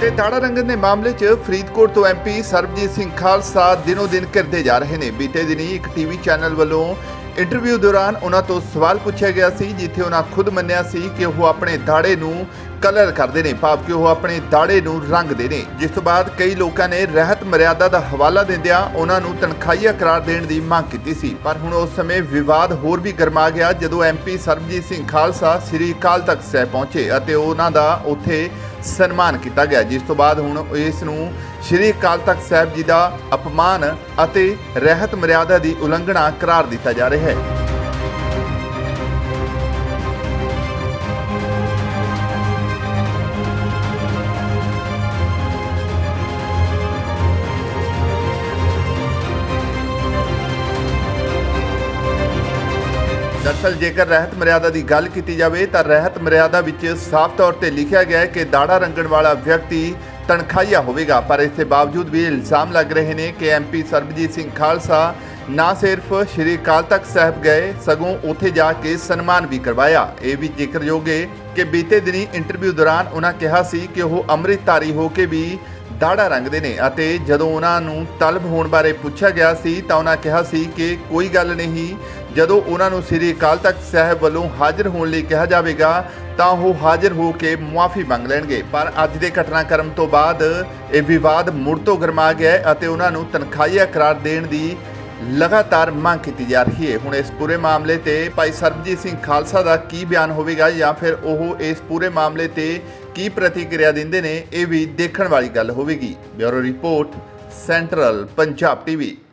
ਤੇ ਦਾੜਾ ਰੰਗਨ ਦੇ ਮਾਮਲੇ 'ਚ ਫਰੀਦਕੋਟ ਤੋਂ ਐਮਪੀ ਸਰਬਜੀਤ ਸਿੰਘ ਖਾਲਸਾ ਦਿਨੋ ਦਿਨ ਕਰਦੇ ਜਾ ਰਹੇ ਨੇ। ਬੀਤੇ ਦਿਨੀ ਇੱਕ ਟੀਵੀ ਚੈਨਲ ਵੱਲੋਂ ਇੰਟਰਵਿਊ ਦੌਰਾਨ ਉਹਨਾਂ ਤੋਂ ਸਵਾਲ ਪੁੱਛਿਆ ਗਿਆ ਸੀ, ਜਿੱਥੇ ਉਹਨਾਂ ਖੁਦ ਮੰਨਿਆ ਸੀ ਕਿ ਉਹ ਆਪਣੇ ਦਾੜੇ ਨੂੰ ਕਲਰ ਕਰਦੇ ਨੇ, ਭਾਵ ਕਿ ਉਹ ਆਪਣੇ ਦਾੜੇ ਨੂੰ ਰੰਗਦੇ ਨੇ। ਜਿਸ ਤੋਂ ਬਾਅਦ ਕਈ ਲੋਕਾਂ ਨੇ ਰਹਿਤ ਮਰਿਆਦਾ ਦਾ ਹਵਾਲਾ ਦਿੰਦਿਆਂ ਉਹਨਾਂ ਨੂੰ ਤਨਖਾਹੀਆ ਕਰਾਰ ਦੇਣ ਦੀ ਮੰਗ ਕੀਤੀ ਸੀ। ਪਰ ਹੁਣ ਉਸ ਸਮੇਂ ਵਿਵਾਦ ਹੋਰ ਵੀ ਗਰਮਾ ਗਿਆ, ਜਦੋਂ ਐਮਪੀ ਸਰਬਜੀਤ ਸਿੰਘ ਖਾਲਸਾ ਸ੍ਰੀ ਅਕਾਲ ਤਖਤ ਸਾਹਿਬ ਪਹੁੰਚੇ ਅਤੇ ਉਹਨਾਂ ਦਾ ਉੱਥੇ ਸਨਮਾਨ ਕੀਤਾ ਗਿਆ, ਜਿਸ ਤੋਂ ਬਾਅਦ ਹੁਣ ਇਸ ਨੂੰ ਸ੍ਰੀ ਅਕਾਲ ਤਖਤ ਸਾਹਿਬ ਜੀ ਦਾ ਅਪਮਾਨ ਅਤੇ ਰਹਿਤ ਮਰਿਆਦਾ ਦੀ ਉਲੰਘਣਾ ਕਰਾਰ ਦਿੱਤਾ ਜਾ ਰਿਹਾ ਹੈ। ਦਰਅਸਲ ਜੇਕਰ ਰਹਿਤ ਮਰਿਆਦਾ ਦੀ ਗੱਲ ਕੀਤੀ ਜਾਵੇ ਤਾਂ ਰਹਿਤ ਮਰਿਆਦਾ ਵਿੱਚ ਸਾਫ਼ ਤੌਰ ਤੇ ਲਿਖਿਆ ਗਿਆ ਹੈ ਕਿ ਦਾੜਾ ਰੰਗਣ ਵਾਲਾ ਵਿਅਕਤੀ ਤਨਖਾਹੀਆ ਹੋਵੇਗਾ। ਪਰ ਇਸ ਦੇ ਬਾਵਜੂਦ ਵੀ ਇਲਜ਼ਾਮ ਲੱਗ ਰਹੇ ਨੇ ਕਿ ਐਮਪੀ ਸਰਬਜੀਤ ਸਿੰਘ ਖਾਲਸਾ ਨਾ ਸਿਰਫ ਸ਼੍ਰੀ ਅਕਾਲ ਤਖਤ ਸਾਹਿਬ ਗਏ, ਸਗੋਂ ਉੱਥੇ ਜਾ ਕੇ ਸਨਮਾਨ ਵੀ ਕਰਵਾਇਆ। ਇਹ ਵੀ ਜ਼ਿਕਰਯੋਗ ਹੈ ਕਿ ਬੀਤੇ ਦਿਨੀ ਇੰਟਰਵਿਊ ਦੌਰਾਨ ਉਹਨਾਂ ਕਿਹਾ ਸੀ ਕਿ ਉਹ ਅੰਮ੍ਰਿਤਧਾਰੀ ਹੋ ਕੇ ਵੀ ਦਾੜਾ ਰੰਗਦੇ ਨੇ ਅਤੇ ਜਦੋਂ ਉਹਨਾਂ ਨੂੰ ਤਲਬ ਹੋਣ ਬਾਰੇ ਪੁੱਛਿਆ ਗਿਆ ਸੀ ਤਾਂ ਉਹਨਾਂ ਕਿਹਾ ਸੀ ਕਿ ਕੋਈ ਗੱਲ ਨਹੀਂ ਜਦੋਂ ਉਹਨਾਂ ਨੂੰ ਸ੍ਰੀ ਅਕਾਲ ਤਖਤ ਸਾਹਿਬ ਵੱਲੋਂ ਹਾਜ਼ਰ ਹੋਣ ਲਈ ਕਿਹਾ ਜਾਵੇਗਾ, ਤਾਂ ਉਹ ਹਾਜ਼ਰ ਹੋ ਕੇ ਮੁਆਫੀ ਮੰਗ ਲੈਣਗੇ। ਪਰ ਅੱਜ ਦੇ ਘਟਨਾਕ੍ਰਮ ਤੋਂ ਬਾਅਦ ਇਹ ਵਿਵਾਦ ਮੁੜ ਤੋਂ ਗਰਮਾ ਗਿਆ ਹੈ ਅਤੇ ਉਹਨਾਂ ਨੂੰ ਤਨਖਾਹੀਆ ਕਰਾਰ ਦੇਣ ਦੀ ਲਗਾਤਾਰ ਮੰਗ ਕੀਤੀ ਜਾ ਰਹੀ ਹੈ। ਹੁਣ ਇਸ ਪੂਰੇ ਮਾਮਲੇ ਤੇ ਭਾਈ ਸਰਬਜੀਤ ਸਿੰਘ ਖਾਲਸਾ ਦਾ ਕੀ ਬਿਆਨ ਹੋਵੇਗਾ ਜਾਂ ਫਿਰ ਉਹ ਇਸ ਪੂਰੇ ਮਾਮਲੇ ਤੇ ਕੀ ਪ੍ਰਤੀਕਿਰਿਆ ਦਿੰਦੇ ਨੇ, ਇਹ ਵੀ ਦੇਖਣ ਵਾਲੀ ਗੱਲ ਹੋਵੇਗੀ। Bureau report, central Punjab TV.